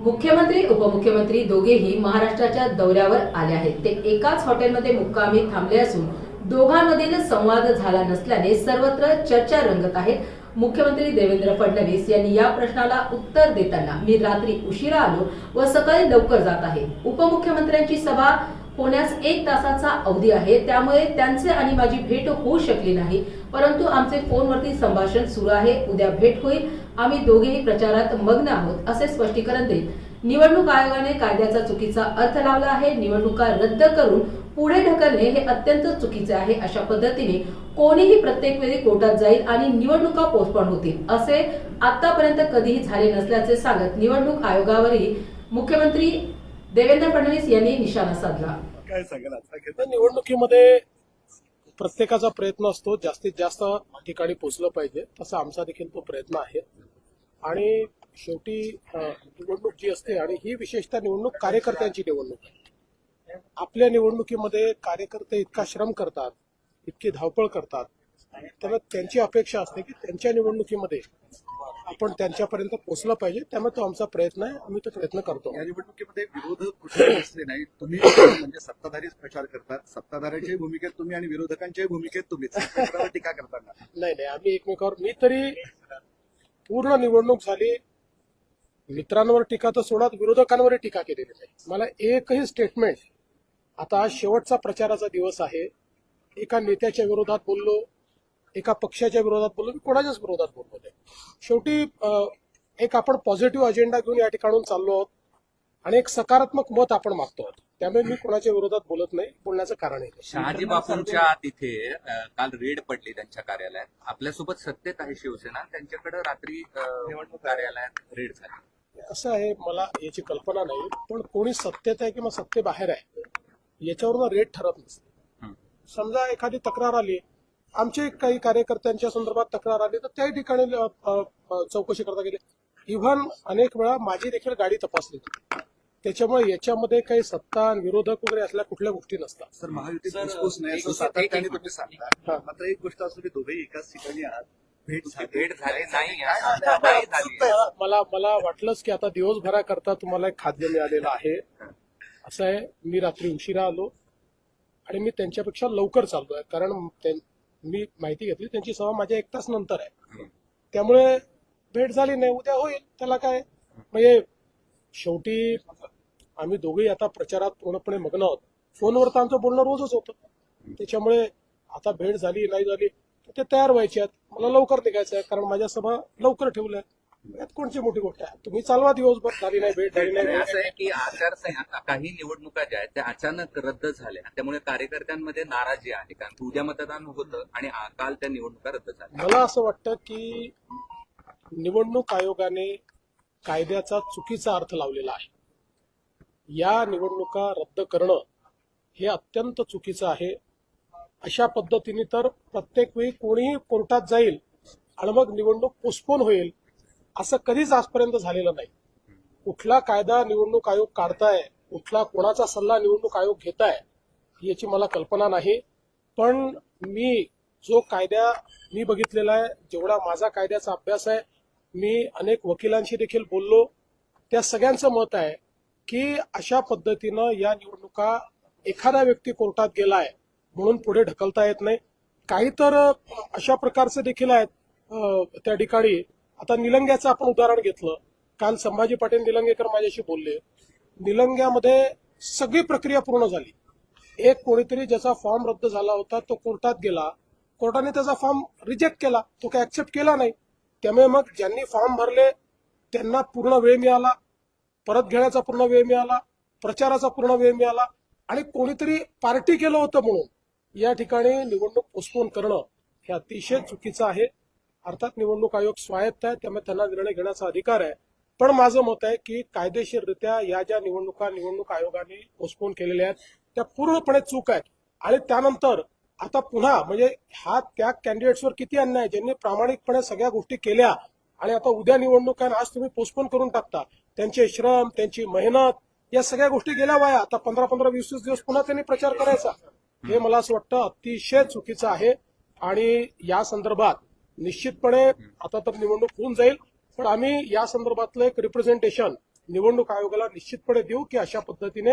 मुख्यमंत्री उपमुख्यमंत्री दोघेही महाराष्ट्राच्या दौऱ्यावर आले आहेत. ते एकाच हॉटेलमध्ये मुक्कामी थांबले असून दोघांमधील संवाद झाला नसल्याने सर्वत्र चर्चा रंगत आहेत मुख्यमंत्री देवेंद्र फडणवीस यांनी या प्रश्नाला उत्तर देताना मी रात्री उशिरा आलो व सकाळी लवकर जात आहे. उपमुख्यमंत्र्यांची सभा होण्यास एक तासाचा अवधी आहे. त्यामुळे त्यांचे आणि माझी भेट होऊ शकली नाही. परंतु आमचे फोनवरती संभाषण सुरू आहे. उद्या भेट होईल. आम्ही दोघेही प्रचारात मग्न आहोत असे स्पष्टीकरण देत निवडणूक आयोगाने कायद्याचा चुकीचा अर्थ लावला आहे. निवडणुका रद्द करून पुढे ढकलणे हे अत्यंत चुकीचे आहे. अशा पद्धतीने कोणीही प्रत्येक वेळी कोर्टात जाईल आणि निवडणुका पोस्टपॉन होतील असे आतापर्यंत कधीही झाले नसल्याचे सांगत निवडणूक आयोगावरही मुख्यमंत्री देवेंद्र फडणवीस यांनी निशाणा साधला. काय सांगाल निवडणुकीमध्ये प्रत्येकाचा प्रयत्न असतो जास्तीत जास्त ठिकाणी पोहोचलं पाहिजे तसा आमचा देखील तो प्रयत्न आहे. आणि शेवटी निवडणूक जी असते आणि ही विशेषतः निवडणूक कार्यकर्त्यांची निवडणूक आहे. आपल्या निवडणुकीमध्ये कार्यकर्ते इतका श्रम करतात इतकी धावपळ करतात त्यामुळे त्यांची अपेक्षा असते की त्यांच्या निवडणुकीमध्ये आपण त्यांच्यापर्यंत पोहोचलं पाहिजे त्यामुळे तो आमचा प्रयत्न आहे आम्ही तो प्रयत्न करतो. या निवडणुकीमध्ये विरोधक कुठे असले नाही तुम्ही म्हणजे सत्ताधारीच प्रचार करतात सत्ताधाऱ्याच्याही भूमिकेत तुम्ही आणि विरोधकांच्याही भूमिकेत एकमेकांवर टीका करताना. नाही नाही आम्ही एकमेकावर मी तरी पूर्ण निवडणूक झाली. मित्रांवर टीका तर सोडा विरोधकांवरही टीका केलेली नाही. मला एकही स्टेटमेंट आता आज शेवटचा प्रचाराचा दिवस आहे. एका नेत्याच्या विरोधात बोललो एका पक्षाच्या विरोधात बोललो मी कोणाच्याच विरोधात बोललो नाही. शेवटी एक आपण पॉझिटिव्ह अजेंडा घेऊन या ठिकाणून चाललो आहोत. आणि एक सकारात्मक मत आपण मागतो. आहोत त्यामुळे मी कोणाच्या विरोधात बोलत नाही बोलण्याचं कारणही नाही शहाजी बापूंच्या तिथे काल रेड पडली त्यांच्या कार्यालयात. आपल्यासोबत सत्तेत आहे शिवसेना त्यांच्याकडे रात्री अ, कार्यालयात रेड झाली. असं आहे मला याची कल्पना नाही पण कोणी सत्तेत आहे किंवा सत्तेबाहेर आहे याच्यावरून रेट ठरत नसते. हं. समजा एखादी तक्रार आली आमचे काही कार्यकर्त्यांच्या संदर्भात तक्रार आली तर त्याही ठिकाणी चौकशी करता गेली. इव्हन अनेक वेळा माझी देखील गाडी तपासली. त्याच्यामुळे याच्यामध्ये काही सत्ता विरोधक वगैरे असल्या कुठल्या गोष्टी नसतात. सर महायुतीत सर, घुसघुस नाही असं एक- सातत्याने तुम्ही हा. सांगता. मात्र एक गोष्ट असं की दोघेही एकाच ठिकाणी आहात. भेट झाली. भेट झाली नाही नाही झाली? मला- मला मला वाटलंच की आता दिवसभराकरता तुम्हाला एक खाद्य मिळालेलं आहे. असं आहे मी रात्री उशिरा आलो आणि मी त्यांच्यापेक्षा लवकर चाललो आहे कारण त्यां- मी माहिती घेतली त्यांची सभा माझ्या एक तास नंतर आहे. त्यामुळे भेट झाली नाही उद्या होईल त्याला काय? म्हणजे शेवटी आम्ही दोघेही आता प्रचारात पूर्णपणे मग्न आहोत. फोनवर तर आमचं बोलणं रोजच होतं. त्याच्यामुळे आता भेट झाली नाही झाली तर ते तयार व्हायचे आहेत. मला लवकर निघायचं आहे कारण माझ्या सभा लवकर ठेवल्या यात कोणची मोठी गोष्ट आहे? तुम्ही चालवा दिवसभर झाली नाही भेट झाली नाही असं. आहे की आचारसंहिता काही निवडणुका ज्या आहेत त्या अचानक रद्द झाल्या. त्यामुळे कार्यकर्त्यांमध्ये नाराजी आहे कारण उद्या मतदान होतं आणि काल त्या निवडणुका रद्द झाल्या. मला असं वाटतं की निवडणूक आयोगाने कायद्याचा चुकीचा अर्थ लावलेला आहे. या निवडणुका रद्द करणं हे अत्यंत चुकीचं आहे. अशा पद्धतीने तर प्रत्येक वेळी कोणीही कोर्टात जाईल आणि मग निवडणूक पोस्टपोन होईल असं कधीच आजपर्यंत झालेलं नाही. कुठला कायदा निवडणूक आयोग काढताय कुठला कोणाचा सल्ला निवडणूक आयोग घेताय याची मला कल्पना नाही. पण मी जो कायदा मी बघितलेला आहे जेवढा माझा कायद्याचा अभ्यास आहे मी अनेक वकिलांशी देखील बोललो. त्या सगळ्यांचं मत आहे की अशा पद्धतीनं या निवडणुका एखादा व्यक्ती कोर्टात गेलाय म्हणून पुढे ढकलता येत नाही. काही तर अशा प्रकारचे देखील आहेत. त्या ठिकाणी आता निलंग्याचं आपण उदाहरण घेतलं. काल संभाजी पाटील निलंगेकर माझ्याशी बोलले. निलंग्यामध्ये सगळी प्रक्रिया पूर्ण झाली. एक कोणीतरी ज्याचा फॉर्म रद्द झाला होता तो कोर्टात गेला. कोर्टाने त्याचा फॉर्म रिजेक्ट केला. तो काय ऍक्सेप्ट केला नाही. त्यामुळे मग ज्यांनी फॉर्म भरले त्यांना पूर्ण वेळ मिळाला. परत घेण्याचा पूर्ण वेळ मिळाला प्रचाराचा पूर्ण वेळ मिळाला आणि कोणीतरी पार्टी केलं होतं म्हणून. या ठिकाणी निवडणूक पोस्टपोन करणं हे अतिशय चुकीचं आहे. अर्थात निवडणूक आयोग स्वायत्त आहे त्यामुळे त्यांना निर्णय घेण्याचा अधिकार आहे. पण माझं मत आहे की कायदेशीररित्या या ज्या निवडणुका निवडणूक आयोगाने पोस्टपोन केलेल्या आहेत त्या पूर्णपणे चूक आहेत. आणि त्यानंतर आता पुन्हा म्हणजे हा त्या कॅन्डिडेट्सवर किती अन्याय आहे, ज्यांनी प्रामाणिकपणे सगळ्या गोष्टी केल्या आणि आता उद्या निवडणूक आहे आणि आज तुम्ही पोस्टपोन करून टाकता. त्यांचे श्रम त्यांची मेहनत या सगळ्या गोष्टी गेल्या वाया. आता पंधरा पंधरा वीस वीस दिवस पुन्हा त्यांनी प्रचार करायचा. हे मला असं वाटतं अतिशय चुकीचं आहे. आणि या संदर्भात निश्चितपणे आता तर निवडणूक होऊन जाईल. पण आम्ही या संदर्भातलं एक रिप्रेझेंटेशन निवडणूक आयोगाला निश्चितपणे देऊ की अशा पद्धतीने